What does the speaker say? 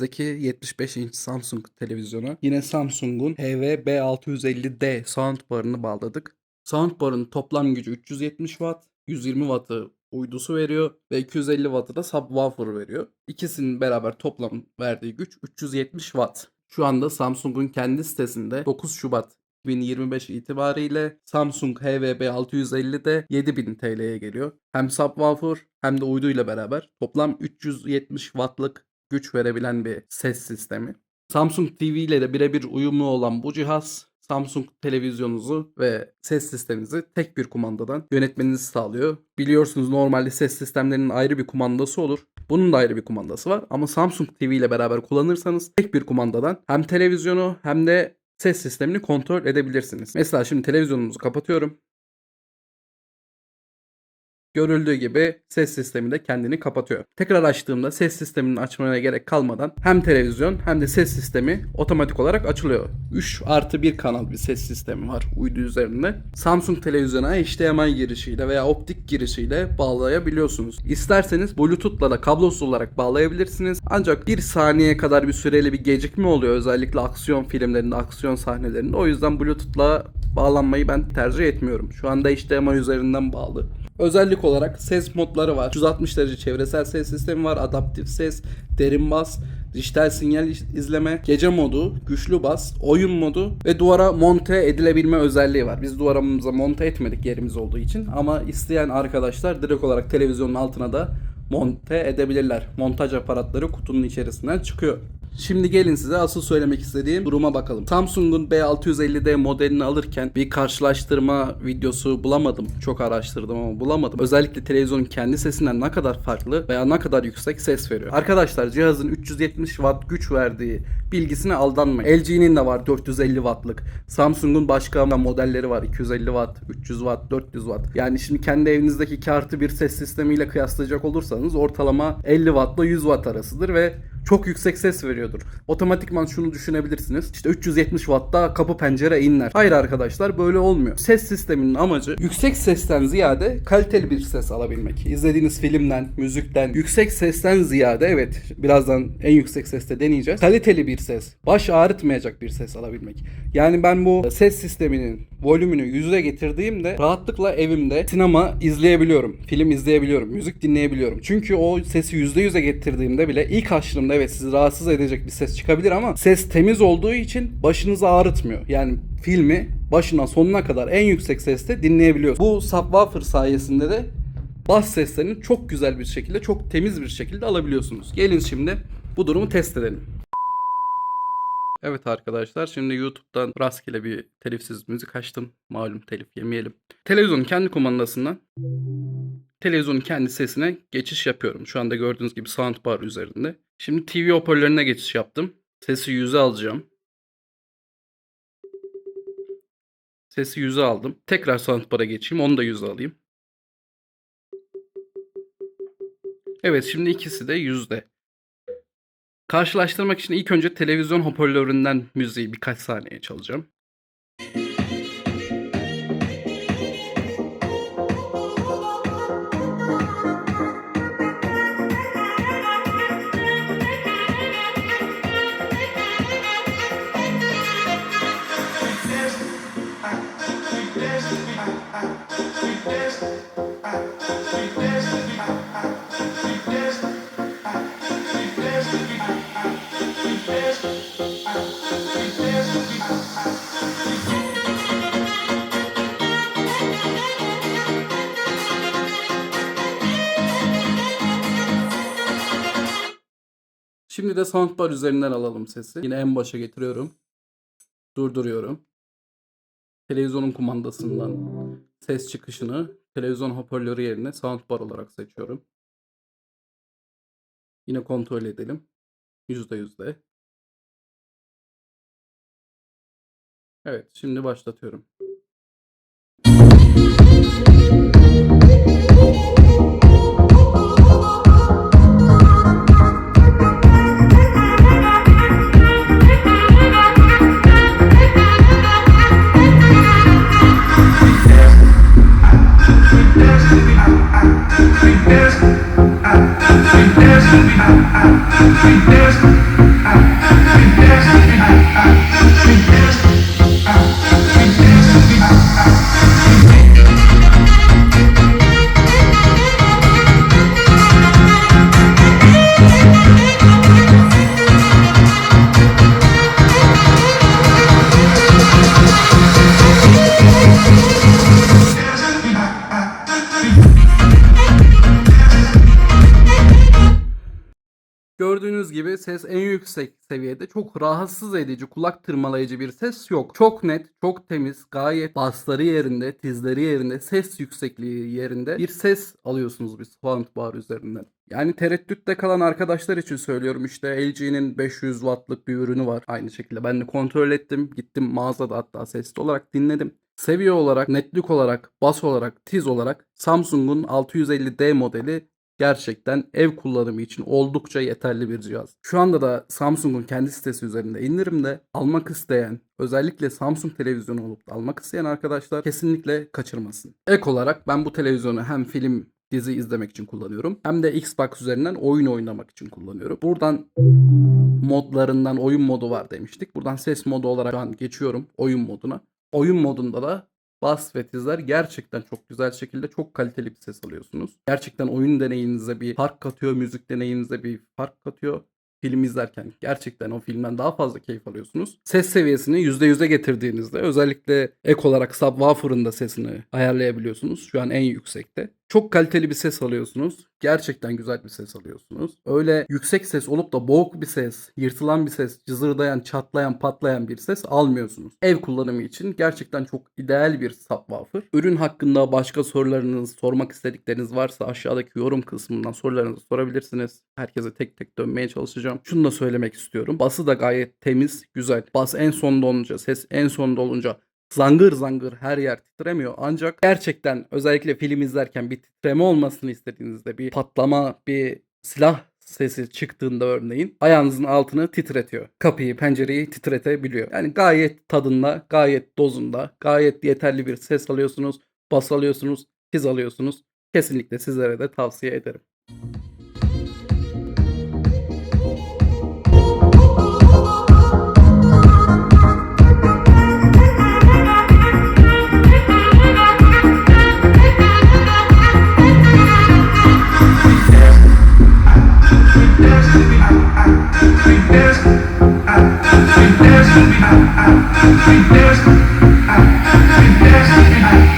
elimizdeki 75 inç Samsung televizyona yine Samsung'un HV-B650D soundbar'ını bağladık. Soundbar'ın toplam gücü 370 Watt, 120 Watt'ı uydusu veriyor ve 250 Watt'ı da subwoofer veriyor. İkisinin beraber toplam verdiği güç 370 Watt. Şu anda Samsung'un kendi sitesinde 9 Şubat 2025 itibariyle Samsung HVB 650'de 7000 TL'ye geliyor. Hem subwoofer hem de uyduyla beraber toplam 370 wattlık güç verebilen bir ses sistemi. Samsung TV ile de birebir uyumlu olan bu cihaz Samsung televizyonunuzu ve ses sisteminizi tek bir kumandadan yönetmenizi sağlıyor. Biliyorsunuz normalde ses sistemlerinin ayrı bir kumandası olur. Bunun da ayrı bir kumandası var ama Samsung TV ile beraber kullanırsanız tek bir kumandadan hem televizyonu hem de ses sistemini kontrol edebilirsiniz. Mesela şimdi televizyonunuzu kapatıyorum. Görüldüğü gibi ses sistemi de kendini kapatıyor. Tekrar açtığımda ses sistemini açmaya gerek kalmadan hem televizyon hem de ses sistemi otomatik olarak açılıyor. 3 artı 1 kanal bir ses sistemi var uydu üzerinde. Samsung televizyona HDMI girişiyle veya optik girişiyle bağlayabiliyorsunuz. İsterseniz Bluetooth'la da kablosuz olarak bağlayabilirsiniz. Ancak bir saniye kadar bir süreli bir gecikme oluyor özellikle aksiyon filmlerinde, aksiyon sahnelerinde. O yüzden Bluetooth'la bağlanmayı ben tercih etmiyorum. Şu anda HDMI üzerinden bağlı. Özellik olarak ses modları var. 360 derece çevresel ses sistemi var. Adaptif ses, derin bas, dijital sinyal izleme, gece modu, güçlü bas, oyun modu ve duvara monte edilebilme özelliği var. Biz duvarımıza monte etmedik yerimiz olduğu için ama isteyen arkadaşlar direkt olarak televizyonun altına da monte edebilirler. Montaj aparatları kutunun içerisinden çıkıyor. Şimdi gelin size asıl söylemek istediğim duruma bakalım. Samsung'un B650D modelini alırken bir karşılaştırma videosu bulamadım. Çok araştırdım ama bulamadım. Özellikle televizyonun kendi sesinden ne kadar farklı veya ne kadar yüksek ses veriyor. Arkadaşlar cihazın 370 Watt güç verdiği bilgisine aldanmayın. LG'nin de var 450 Watt'lık. Samsung'un başka modelleri var 250 Watt, 300 Watt, 400 Watt. Yani şimdi kendi evinizdeki 2 artı bir ses sistemiyle kıyaslayacak olursanız ortalama 50 Watt ile 100 Watt arasıdır ve çok yüksek ses veriyordur. Otomatikman şunu düşünebilirsiniz. İşte 370 Watt'ta kapı pencere inler. Hayır arkadaşlar böyle olmuyor. Ses sisteminin amacı yüksek sesten ziyade kaliteli bir ses alabilmek. İzlediğiniz filmden, müzikten, yüksek sesten ziyade evet birazdan en yüksek seste deneyeceğiz. Kaliteli bir ses, baş ağrıtmayacak bir ses alabilmek. Yani ben bu ses sisteminin volümünü yüze getirdiğimde rahatlıkla evimde sinema izleyebiliyorum. Film izleyebiliyorum. Müzik dinleyebiliyorum. Çünkü o sesi %100'e getirdiğimde bile ilk açtığımda evet sizi rahatsız edecek bir ses çıkabilir ama ses temiz olduğu için başınızı ağrıtmıyor. Yani filmi başından sonuna kadar en yüksek seste dinleyebiliyorsunuz. Bu subwoofer sayesinde de bas seslerini çok güzel bir şekilde, çok temiz bir şekilde alabiliyorsunuz. Gelin şimdi bu durumu test edelim. Evet arkadaşlar şimdi YouTube'dan rastgele bir telifsiz müzik açtım. Malum telif yemeyelim. Televizyonun kendi kumandasından televizyonun kendi sesine geçiş yapıyorum. Şu anda gördüğünüz gibi soundbar üzerinde. Şimdi TV hoparlörüne geçiş yaptım. Sesi yüze alacağım. Sesi yüze aldım. Tekrar soundbar'a geçeyim. Onu da yüze alayım. Evet şimdi ikisi de yüzde. Karşılaştırmak için ilk önce televizyon hoparlöründen müziği birkaç saniye çalacağım. Şimdi de soundbar üzerinden alalım sesi. Yine en başa getiriyorum. Durduruyorum. Televizyonun kumandasından ses çıkışını televizyon hoparlörü yerine soundbar olarak seçiyorum. Yine kontrol edelim. %100 de. Evet, şimdi başlatıyorum. Ses en yüksek seviyede çok rahatsız edici, kulak tırmalayıcı bir ses yok. Çok net, çok temiz, gayet basları yerinde, tizleri yerinde, ses yüksekliği yerinde bir ses alıyorsunuz bir soundbar üzerinden. Yani tereddütte kalan arkadaşlar için söylüyorum işte LG'nin 500 wattlık bir ürünü var. Aynı şekilde ben de kontrol ettim. Gittim mağazada hatta sesli olarak dinledim. Seviye olarak, netlik olarak, bas olarak, tiz olarak Samsung'un 650D modeli gerçekten ev kullanımı için oldukça yeterli bir cihaz. Şu anda da Samsung'un kendi sitesi üzerinde indirimde almak isteyen, özellikle Samsung televizyonu olup da almak isteyen arkadaşlar kesinlikle kaçırmasın. Ek olarak ben bu televizyonu hem film dizi izlemek için kullanıyorum. Hem de Xbox üzerinden oyun oynamak için kullanıyorum. Buradan modlarından oyun modu var demiştik. Buradan ses modu olarak şu an geçiyorum oyun moduna. Oyun modunda da bas ve tizler gerçekten çok güzel şekilde çok kaliteli bir ses alıyorsunuz. Gerçekten oyun deneyinize bir fark katıyor, müzik deneyinize bir fark katıyor. Film izlerken gerçekten o filmden daha fazla keyif alıyorsunuz. Ses seviyesini %100'e getirdiğinizde özellikle ek olarak subwoofer'ın da sesini ayarlayabiliyorsunuz. Şu an en yüksekte. Çok kaliteli bir ses alıyorsunuz. Gerçekten güzel bir ses alıyorsunuz. Öyle yüksek ses olup da boğuk bir ses, yırtılan bir ses, cızırdayan, çatlayan, patlayan bir ses almıyorsunuz. Ev kullanımı için gerçekten çok ideal bir subwoofer. Ürün hakkında başka sorularınız, sormak istedikleriniz varsa aşağıdaki yorum kısmından sorularınızı sorabilirsiniz. Herkese tek tek dönmeye çalışacağım. Şunu da söylemek istiyorum. Bası da gayet temiz, güzel. Bas en sonda olunca, ses en sonda olunca zangır zangır her yer titremiyor. Ancak gerçekten özellikle film izlerken bir titreme olmasını istediğinizde bir patlama, bir silah sesi çıktığında örneğin ayağınızın altını titretiyor. Kapıyı, pencereyi titretebiliyor. Yani gayet tadında, gayet dozunda, gayet yeterli bir ses alıyorsunuz, bas alıyorsunuz, tiz alıyorsunuz. Kesinlikle sizlere de tavsiye ederim. Thank you.